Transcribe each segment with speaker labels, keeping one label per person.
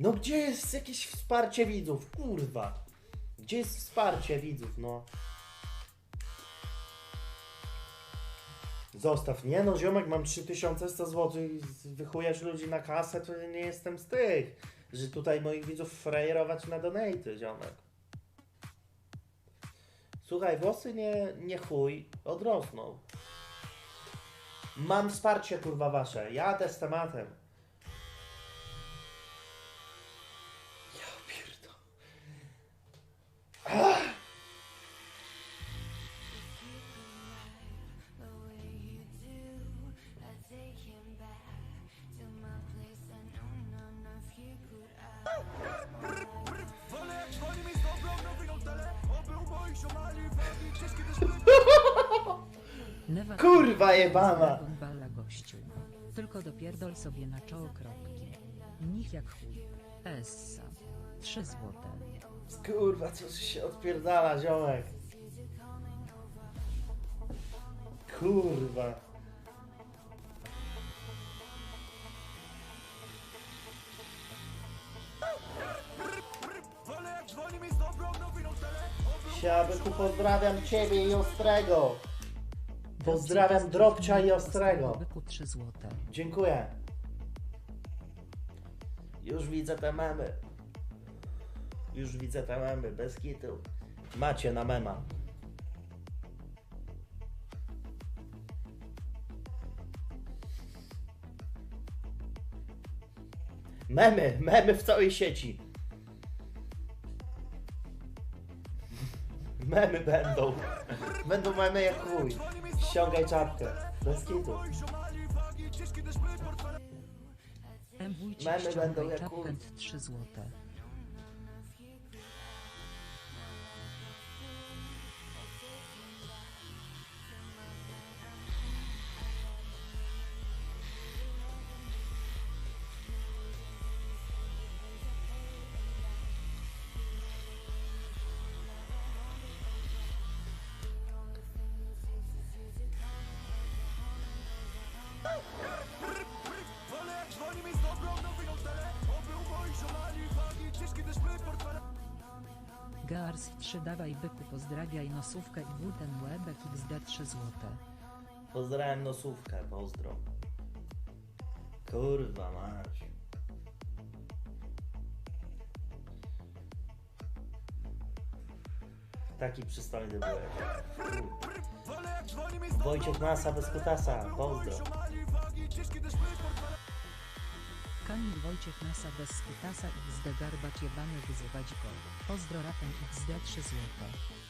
Speaker 1: No gdzie jest jakieś wsparcie widzów? Kurwa. Gdzie jest wsparcie widzów, no? Zostaw. Nie no, ziomek, mam 3100 zł i wychujesz ludzi na kasę, to ja nie jestem z tych, że tutaj moich widzów frajerować na donaty, ziomek. Słuchaj, włosy nie, nie chuj, odrosną. Mam wsparcie, kurwa, wasze. Jadę z tematem. Kurwa jebana.
Speaker 2: Balla gościu. Tylko dopierdol sobie na czoło kropki. Mnich jak chuj. Essa. Trzy złote.
Speaker 1: Kurwa, co się odpierdala, ziomek. Kurwa. Siabyku, pozdrawiam Ciebie i Ostrego. Pozdrawiam Drobcia i Ostrego.
Speaker 2: Złote.
Speaker 1: Dziękuję. Już widzę te memy. Już widzę te memy, bez kitu. Macie na mema. Memy, memy w całej sieci. Memy będą. Będą memy jak chuj. Ściągaj czapkę. Bez kitu. Memy będą jak chuj.
Speaker 2: trzy złote. Gars 3 dawaj byku pozdrawiaj nosówkę i wulten łebek XD 3 złote.
Speaker 1: Pozdrawiam nosówkę, pozdro. Kurwa mać. Taki przystojny byłeś. Wojciech Masa bez kutasa, pozdro.
Speaker 2: Kamil Wojciech Nasa bez skutasa XD garbacz jebany wyzywać go. Pozdro rapem XD 3 złote.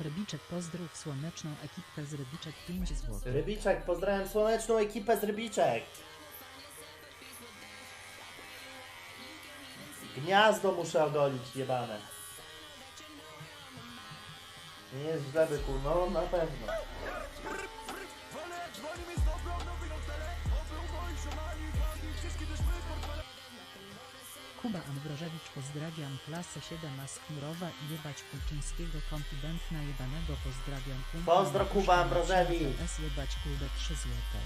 Speaker 2: Rybiczek pozdrów słoneczną ekipkę z Rybiczek 5 zł.
Speaker 1: Rybiczek, pozdrawiam słoneczną ekipę z Rybiczek. Gniazdo muszę ogolić, jebane. Nie jest źle byku, no na pewno.
Speaker 2: Kuba Ambrożewicz pozdrawiam. Klasę 7 a i jebać Kulczyńskiego konfidentna jebanego. Pozdrawiam kumpla
Speaker 1: Pozdro, Kuba Ambrożewicz.
Speaker 2: Jebać klubę 3 złote.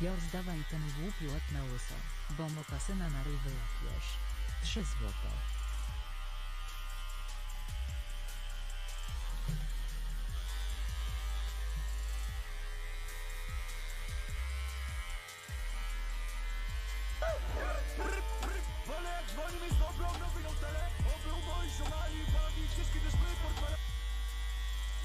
Speaker 2: Jor zdawaj ten głupi łeb na łyso, bo mokasyna na ryj wyłapiesz. 3 złote.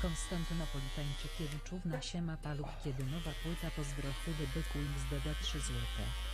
Speaker 2: Konstantynopolitańczykiewiczów na siema paluch kiedy nowa płyta pozdro chudy byku xdd 3 złote.